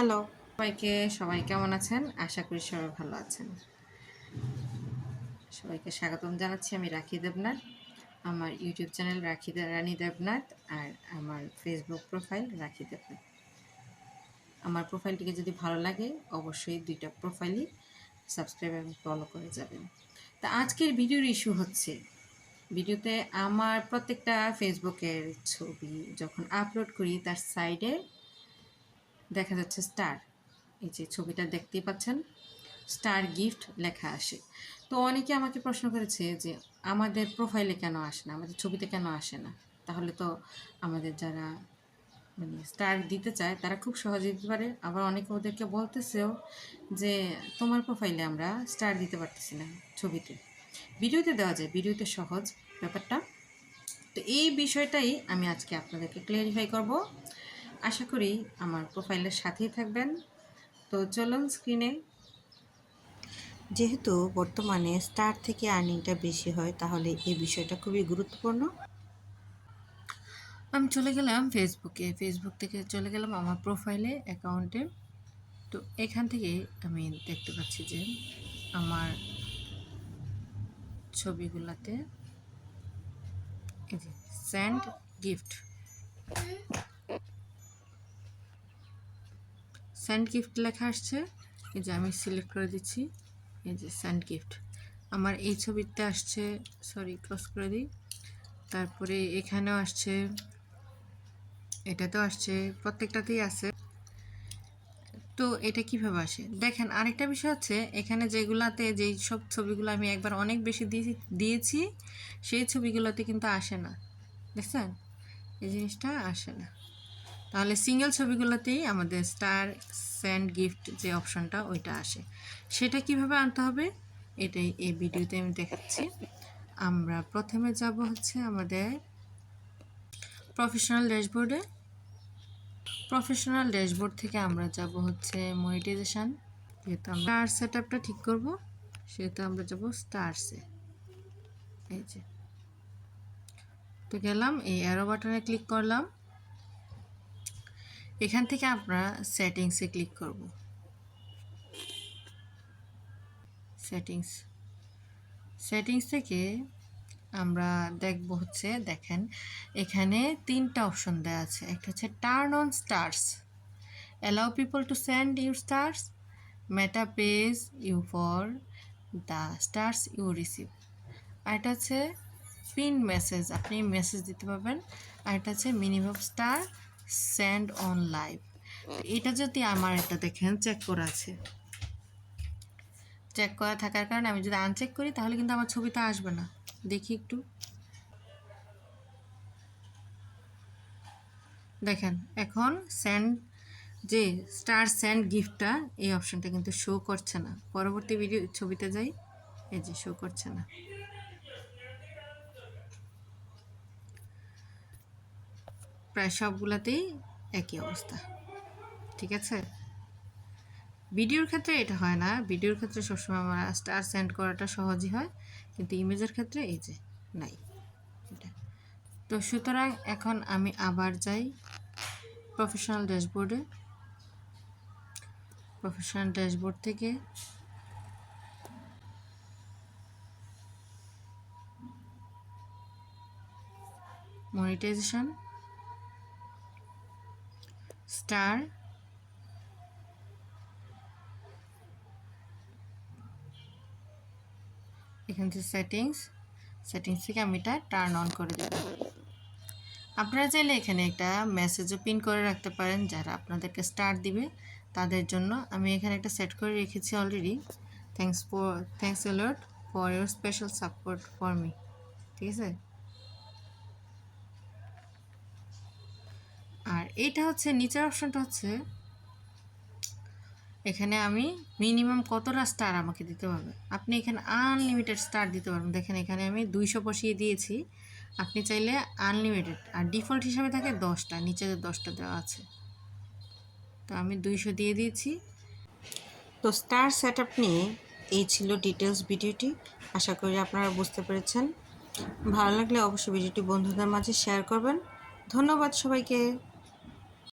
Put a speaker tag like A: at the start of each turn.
A: Hello. সবাইকে, সবাই কেমন আছেন? আশা করি সবাই ভালো আছেন। সবাইকে স্বাগতম জানাচ্ছি আমি রাখি দেবনাথ, আমার ইউটিউব চ্যানেল রাখি রানী দেবনাথ আর আমার ফেসবুক প্রোফাইল রাখি দেবনাথ। আমার প্রোফাইলটিকে যদি ভালো লাগে, অবশ্যই দুইটা প্রোফাইলই সাবস্ক্রাইব এবং ফলো করে যাবেন। তা আজকের ভিডিওর ইস্যু হচ্ছে ভিডিওতে আমার প্রত্যেকটা ফেসবুকের ছবি যখন আপলোড করি, তার সাইডে দেখা যাচ্ছে স্টার। এই যে ছবিটা দেখতেই পাচ্ছেন, স্টার গিফট লেখা আসে। তো অনেকে আমাকে প্রশ্ন করেছে যে, আমাদের প্রোফাইলে কেন আসে না? আমাদের ছবিতে কেন আসে না? তাহলে তো আমাদের যারা মানে স্টার দিতে চায়, তারা খুব সহজে দিতে পারে। আবার অনেকে ওদেরকে বলতেছেও যে, তোমার প্রোফাইলে আমরা স্টার দিতে পারতেছি না ছবিতে। ভিডিওতে দেওয়া যায়, ভিডিওতে সহজ ব্যাপারটা। তো এই বিষয়টাই আমি আজকে আপনাদেরকে ক্লিয়ারিফাই করব। আশা করি আমার প্রোফাইলের সাথেই থাকবেন। তো চলুন স্ক্রিনে
B: যেহেতু বর্তমানে স্টার থেকে আর্নিংটা বেশি হয় তাহলে এই বিষয়টা খুবই গুরুত্বপূর্ণ।
A: আমি চলে গেলাম ফেসবুকে ফেসবুক থেকে চলে গেলাম আমার প্রোফাইলে অ্যাকাউন্টে তো এখান থেকে আমি দেখতে পাচ্ছি যে আমার ছবিগুলোতে এই যে স্যান্ড গিফট স্যান্ড গিফট লেখা আসছে। এই যে আমি সিলেক্ট করে দিচ্ছি। এই যে স্যান্ড গিফট আমার এই ছবিতে আসছে সরি ক্রস করে দিই। তারপরে এখানেও আসছে, এটাতেও আসছে, প্রত্যেকটাতেই আছে। তো এটা কীভাবে আসে? দেখেন, আরেকটা বিষয় হচ্ছে, এখানে যেগুলাতে যেই সব ছবিগুলো আমি একবার অনেক বেশি দিয়েছি দিয়েছি, সেই ছবিগুলোতে কিন্তু আসে না। দেখছেন? এই জিনিসটা আসে না। তাহলে সিঙ্গেল ছবিগুলোতেই আমাদের স্টার স্যান্ড গিফট যে অপশনটা, ওইটা আসে। সেটা কীভাবে আনতে হবে? এটাই এই ভিডিওতে আমি দেখাচ্ছি। আমরা প্রথমে যাব হচ্ছে আমাদের প্রফেশনাল ড্যাশবোর্ডে প্রফেশনাল ড্যাশবোর্ড থেকে আমরা যাব হচ্ছে মনিটাইজেশন যেহেতু আমরা স্টার সেট আপটা ঠিক করব, সেহেতু আমরা যাব স্টারসে এই যে, তো গেলাম, এই অ্যারো বাটনে ক্লিক করলাম। এখান থেকে আমরা সেটিংসে ক্লিক করব। সেটিংস সেটিংস থেকে আমরা দেখব হচ্ছে, দেখেন, এখানে তিনটা অপশন দেওয়া আছে। একটা হচ্ছে turn on stars allow people to send your stars Meta page you for the stars you receive আর এটা হচ্ছে পিন মেসেজ আপনি মেসেজ দিতে পারবেন। আর এটা হচ্ছে minimum star send on live. এটা যদি আমার এটা দেখেন, চেক করা আছে। চেক করা থাকার কারণে আমি যদি আনচেক করি, তাহলে কিন্তু আমার ছবিটা আসবে না। দেখি একটু। দেখেন, এখন সেন্ড, যে স্টার সেন্ড গিফটটা, এই অপশনটা কিন্তু শো করছে না। পরবর্তী ভিডিও ছবিতে যাই, এই যে শো করছে না। প্রায় সবগুলাতেই একই অবস্থা। ঠিক আছে? ভিডিওর ক্ষেত্রে এটা হয় না। ভিডিওর ক্ষেত্রে সবসময় আমার স্টার সেন্ড করাটা সহজই হয়। কিন্তু ইমেজের ক্ষেত্রে এই যে, নাই। এটা। তো সুতরাং এখন আমি আবার যাই প্রফেশনাল ড্যাশবোর্ডে প্রফেশনাল ড্যাশবোর্ড থেকে মনিটাইজেশন স্টার? এখান থেকে সেটিংস সেটিংস থেকে আমি এটা টার্ন অন করে দেব। আপনারা চাইলে এখানে একটা মেসেজও পিন করে রাখতে পারেন, যারা আপনাদেরকে স্টার দিবে, তাদের জন্য। আমি এখানে একটা সেট করে রেখেছি already thanks for thanks alert for your special support for me ঠিক আছে? এইটা হচ্ছে, নিচের অপশনটা হচ্ছে, এখানে আমি মিনিমাম কতটা স্টার আমাকে দিতে পারবে আপনি এখানে আনলিমিটেড স্টার দিতে পারবেন। দেখেন, এখানে আমি দুইশো বসিয়ে দিয়েছি। আপনি চাইলে আনলিমিটেড আর ডিফল্ট হিসাবে থাকে দশটা, নিচে দশটা দেওয়া আছে। তো আমি দুইশো দিয়ে দিয়েছি।
B: তো স্টার সেট আপ নিয়ে এই ছিল ডিটেলস ভিডিওটি। আশা করি আপনারা বুঝতে পেরেছেন। ভালো লাগলে অবশ্যই ভিডিওটি বন্ধুদের মাঝে শেয়ার করবেন। ধন্যবাদ সবাইকে।